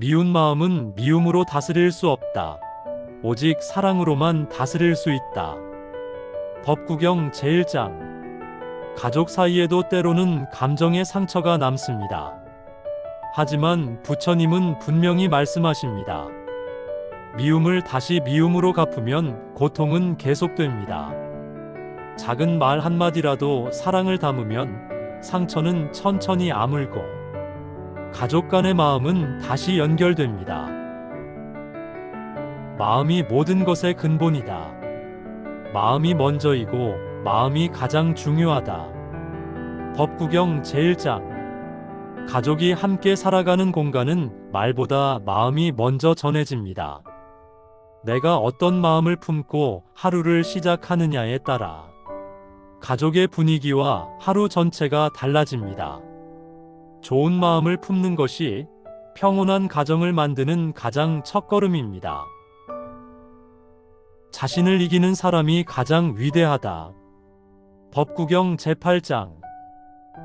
미운 마음은 미움으로 다스릴 수 없다. 오직 사랑으로만 다스릴 수 있다. 법구경 제1장 가족 사이에도 때로는 감정의 상처가 남습니다. 하지만 부처님은 분명히 말씀하십니다. 미움을 다시 미움으로 갚으면 고통은 계속됩니다. 작은 말 한마디라도 사랑을 담으면 상처는 천천히 아물고 가족 간의 마음은 다시 연결됩니다. 마음이 모든 것의 근본이다. 마음이 먼저이고 마음이 가장 중요하다. 법구경 제1장 가족이 함께 살아가는 공간은 말보다 마음이 먼저 전해집니다. 내가 어떤 마음을 품고 하루를 시작하느냐에 따라 가족의 분위기와 하루 전체가 달라집니다. 좋은 마음을 품는 것이 평온한 가정을 만드는 가장 첫걸음입니다. 자신을 이기는 사람이 가장 위대하다. 법구경 제8장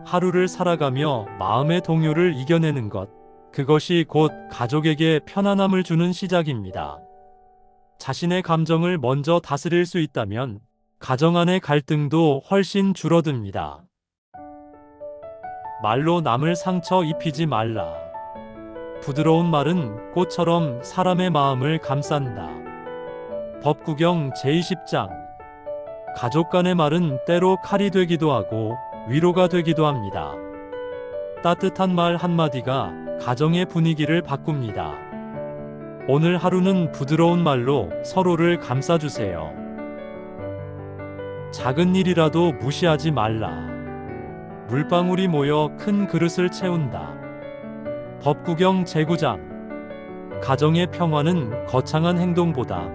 하루를 살아가며 마음의 동요를 이겨내는 것. 그것이 곧 가족에게 편안함을 주는 시작입니다. 자신의 감정을 먼저 다스릴 수 있다면 가정 안의 갈등도 훨씬 줄어듭니다. 말로 남을 상처 입히지 말라. 부드러운 말은 꽃처럼 사람의 마음을 감싼다. 법구경 제20장 가족 간의 말은 때로 칼이 되기도 하고 위로가 되기도 합니다. 따뜻한 말 한마디가 가정의 분위기를 바꿉니다. 오늘 하루는 부드러운 말로 서로를 감싸주세요. 작은 일이라도 무시하지 말라. 물방울이 모여 큰 그릇을 채운다. 법구경 제9장 가정의 평화는 거창한 행동보다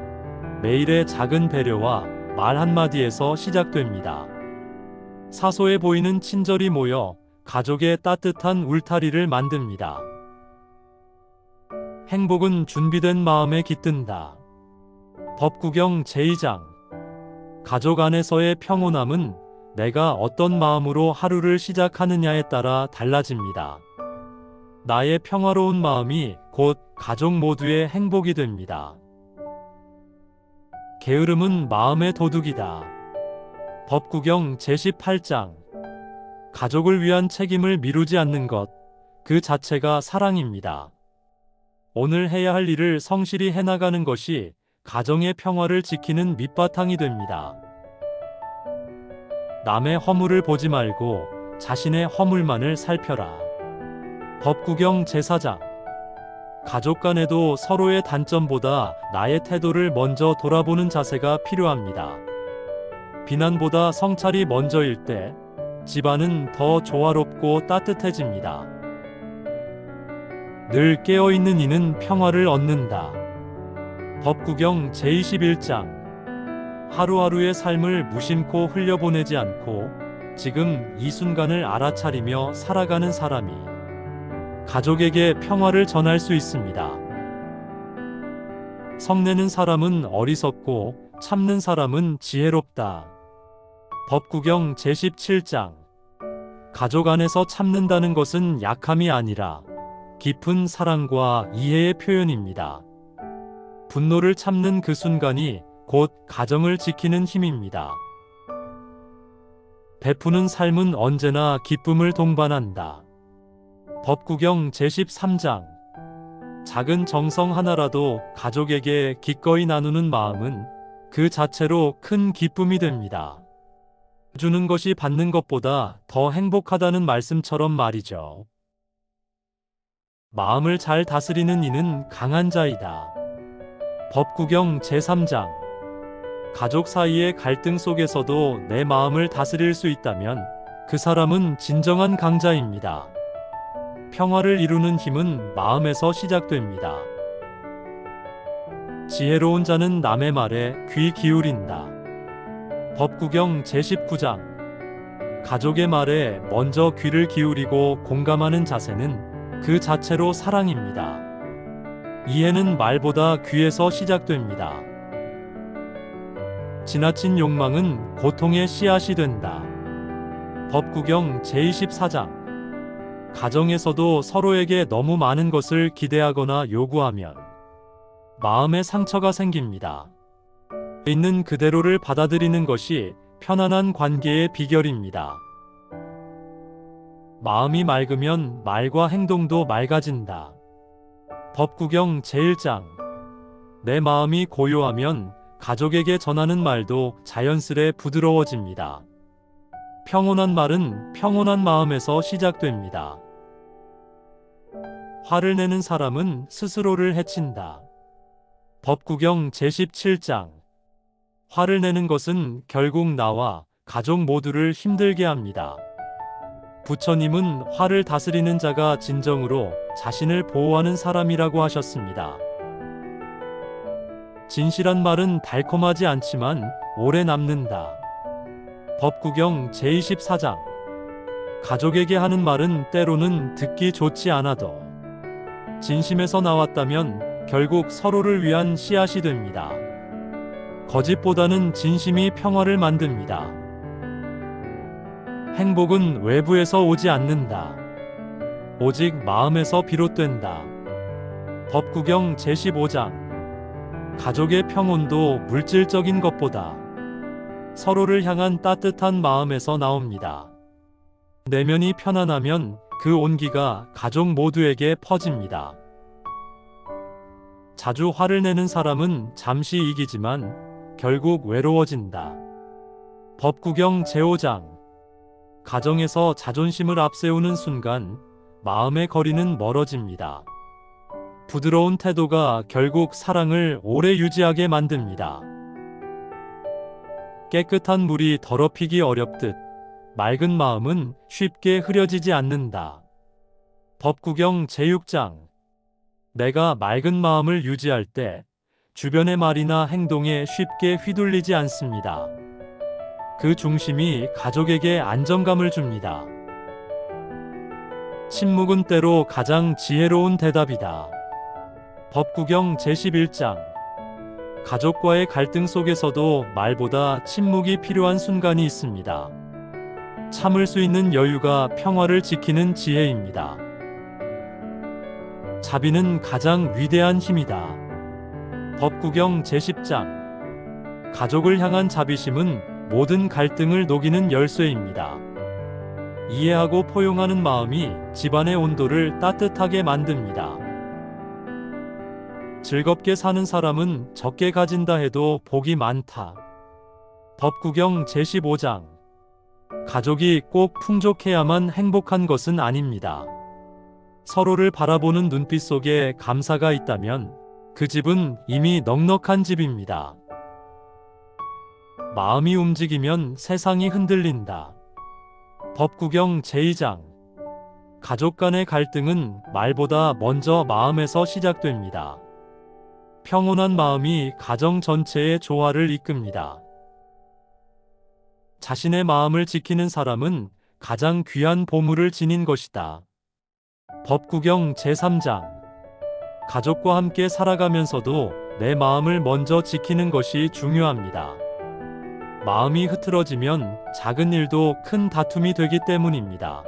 매일의 작은 배려와 말 한마디에서 시작됩니다. 사소해 보이는 친절이 모여 가족의 따뜻한 울타리를 만듭니다. 행복은 준비된 마음에 깃든다. 법구경 제2장 가족 안에서의 평온함은 내가 어떤 마음으로 하루를 시작하느냐에 따라 달라집니다. 나의 평화로운 마음이 곧 가족 모두의 행복이 됩니다. 게으름은 마음의 도둑이다. 법구경 제18장 가족을 위한 책임을 미루지 않는 것, 그 자체가 사랑입니다. 오늘 해야 할 일을 성실히 해나가는 것이 가정의 평화를 지키는 밑바탕이 됩니다. 남의 허물을 보지 말고 자신의 허물만을 살펴라. 법구경 제4장 가족 간에도 서로의 단점보다 나의 태도를 먼저 돌아보는 자세가 필요합니다. 비난보다 성찰이 먼저일 때 집안은 더 조화롭고 따뜻해집니다. 늘 깨어있는 이는 평화를 얻는다. 법구경 제21장 하루하루의 삶을 무심코 흘려보내지 않고 지금 이 순간을 알아차리며 살아가는 사람이 가족에게 평화를 전할 수 있습니다. 성내는 사람은 어리석고 참는 사람은 지혜롭다. 법구경 제17장 가족 안에서 참는다는 것은 약함이 아니라 깊은 사랑과 이해의 표현입니다. 분노를 참는 그 순간이 곧 가정을 지키는 힘입니다. 베푸는 삶은 언제나 기쁨을 동반한다. 법구경 제13장 작은 정성 하나라도 가족에게 기꺼이 나누는 마음은 그 자체로 큰 기쁨이 됩니다. 주는 것이 받는 것보다 더 행복하다는 말씀처럼 말이죠. 마음을 잘 다스리는 이는 강한 자이다. 법구경 제3장 가족 사이의 갈등 속에서도 내 마음을 다스릴 수 있다면 그 사람은 진정한 강자입니다. 평화를 이루는 힘은 마음에서 시작됩니다. 지혜로운 자는 남의 말에 귀 기울인다. 법구경 제19장 가족의 말에 먼저 귀를 기울이고 공감하는 자세는 그 자체로 사랑입니다. 이해는 말보다 귀에서 시작됩니다. 지나친 욕망은 고통의 씨앗이 된다. 법구경 제24장 가정에서도 서로에게 너무 많은 것을 기대하거나 요구하면 마음에 상처가 생깁니다. 있는 그대로를 받아들이는 것이 편안한 관계의 비결입니다. 마음이 맑으면 말과 행동도 맑아진다. 법구경 제1장 내 마음이 고요하면 가족에게 전하는 말도 자연스레 부드러워집니다. 평온한 말은 평온한 마음에서 시작됩니다. 화를 내는 사람은 스스로를 해친다. 법구경 제17장 화를 내는 것은 결국 나와 가족 모두를 힘들게 합니다. 부처님은 화를 다스리는 자가 진정으로 자신을 보호하는 사람이라고 하셨습니다. 진실한 말은 달콤하지 않지만 오래 남는다. 법구경 제24장 가족에게 하는 말은 때로는 듣기 좋지 않아도 진심에서 나왔다면 결국 서로를 위한 씨앗이 됩니다. 거짓보다는 진심이 평화를 만듭니다. 행복은 외부에서 오지 않는다. 오직 마음에서 비롯된다. 법구경 제15장 가족의 평온도 물질적인 것보다 서로를 향한 따뜻한 마음에서 나옵니다. 내면이 편안하면 그 온기가 가족 모두에게 퍼집니다. 자주 화를 내는 사람은 잠시 이기지만 결국 외로워진다. 법구경 제5장 가정에서 자존심을 앞세우는 순간 마음의 거리는 멀어집니다. 부드러운 태도가 결국 사랑을 오래 유지하게 만듭니다. 깨끗한 물이 더럽히기 어렵듯 맑은 마음은 쉽게 흐려지지 않는다. 법구경 제6장 내가 맑은 마음을 유지할 때 주변의 말이나 행동에 쉽게 휘둘리지 않습니다. 그 중심이 가족에게 안정감을 줍니다. 침묵은 때로 가장 지혜로운 대답이다. 법구경 제11장 가족과의 갈등 속에서도 말보다 침묵이 필요한 순간이 있습니다. 참을 수 있는 여유가 평화를 지키는 지혜입니다. 자비는 가장 위대한 힘이다. 법구경 제10장 가족을 향한 자비심은 모든 갈등을 녹이는 열쇠입니다. 이해하고 포용하는 마음이 집안의 온도를 따뜻하게 만듭니다. 즐겁게 사는 사람은 적게 가진다 해도 복이 많다. 법구경 제15장 가족이 꼭 풍족해야만 행복한 것은 아닙니다. 서로를 바라보는 눈빛 속에 감사가 있다면 그 집은 이미 넉넉한 집입니다. 마음이 움직이면 세상이 흔들린다. 법구경 제2장 가족 간의 갈등은 말보다 먼저 마음에서 시작됩니다. 평온한 마음이 가정 전체의 조화를 이끕니다. 자신의 마음을 지키는 사람은 가장 귀한 보물을 지닌 것이다. 법구경 제3장 가족과 함께 살아가면서도 내 마음을 먼저 지키는 것이 중요합니다. 마음이 흐트러지면 작은 일도 큰 다툼이 되기 때문입니다.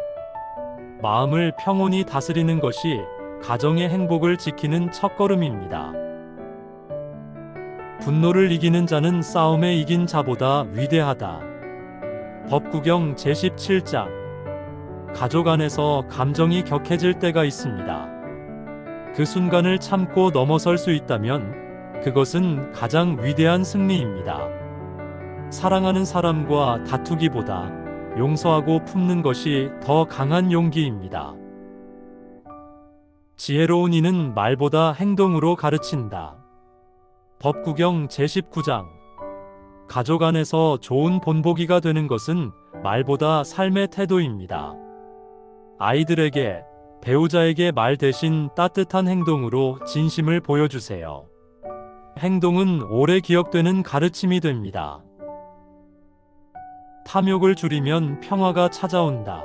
마음을 평온히 다스리는 것이 가정의 행복을 지키는 첫걸음입니다. 분노를 이기는 자는 싸움에 이긴 자보다 위대하다. 법구경 제17장 가족 안에서 감정이 격해질 때가 있습니다. 그 순간을 참고 넘어설 수 있다면 그것은 가장 위대한 승리입니다. 사랑하는 사람과 다투기보다 용서하고 품는 것이 더 강한 용기입니다. 지혜로운 이는 말보다 행동으로 가르친다. 법구경 제19장 가족 안에서 좋은 본보기가 되는 것은 말보다 삶의 태도입니다. 아이들에게 배우자에게 말 대신 따뜻한 행동으로 진심을 보여주세요. 행동은 오래 기억되는 가르침이 됩니다. 탐욕을 줄이면 평화가 찾아온다.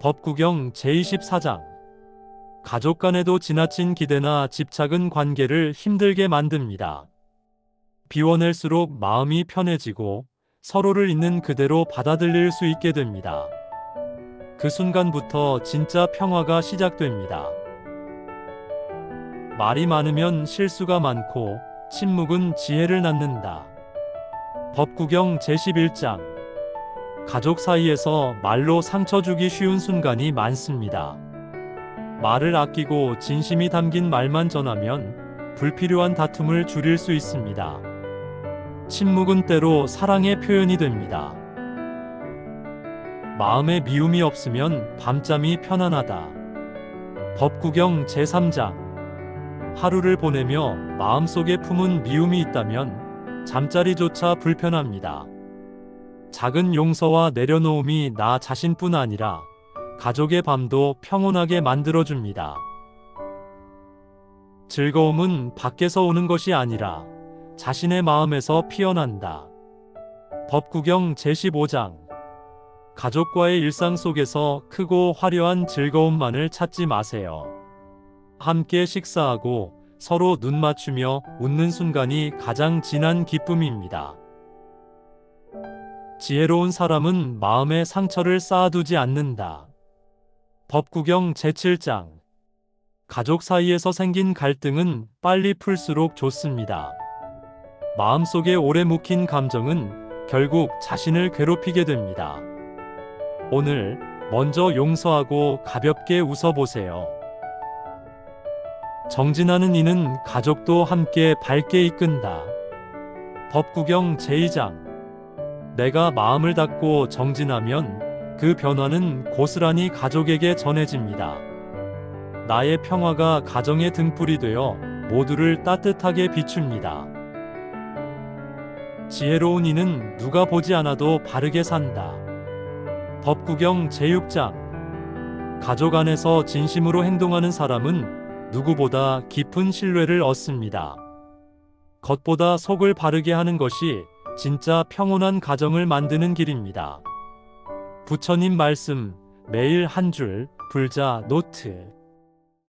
법구경 제24장 가족 간에도 지나친 기대나 집착은 관계를 힘들게 만듭니다. 비워낼수록 마음이 편해지고 서로를 있는 그대로 받아들일 수 있게 됩니다. 그 순간부터 진짜 평화가 시작됩니다. 말이 많으면 실수가 많고 침묵은 지혜를 낳는다. 법구경 제11장 가족 사이에서 말로 상처 주기 쉬운 순간이 많습니다. 말을 아끼고 진심이 담긴 말만 전하면 불필요한 다툼을 줄일 수 있습니다. 침묵은 때로 사랑의 표현이 됩니다. 마음에 미움이 없으면 밤잠이 편안하다. 법구경 제3장 하루를 보내며 마음속에 품은 미움이 있다면 잠자리조차 불편합니다. 작은 용서와 내려놓음이 나 자신뿐 아니라 가족의 밤도 평온하게 만들어줍니다. 즐거움은 밖에서 오는 것이 아니라 자신의 마음에서 피어난다. 법구경 제15장 가족과의 일상 속에서 크고 화려한 즐거움만을 찾지 마세요. 함께 식사하고 서로 눈 맞추며 웃는 순간이 가장 진한 기쁨입니다. 지혜로운 사람은 마음에 상처를 쌓아두지 않는다. 법구경 제7장 가족 사이에서 생긴 갈등은 빨리 풀수록 좋습니다. 마음속에 오래 묵힌 감정은 결국 자신을 괴롭히게 됩니다. 오늘 먼저 용서하고 가볍게 웃어보세요. 정진하는 이는 가족도 함께 밝게 이끈다. 법구경 제2장 내가 마음을 닫고 정진하면 그 변화는 고스란히 가족에게 전해집니다. 나의 평화가 가정의 등불이 되어 모두를 따뜻하게 비춥니다. 지혜로운 이는 누가 보지 않아도 바르게 산다. 법구경 제6장 가족 안에서 진심으로 행동하는 사람은 누구보다 깊은 신뢰를 얻습니다. 겉보다 속을 바르게 하는 것이 진짜 평온한 가정을 만드는 길입니다. 부처님 말씀 매일 한 줄 불자 노트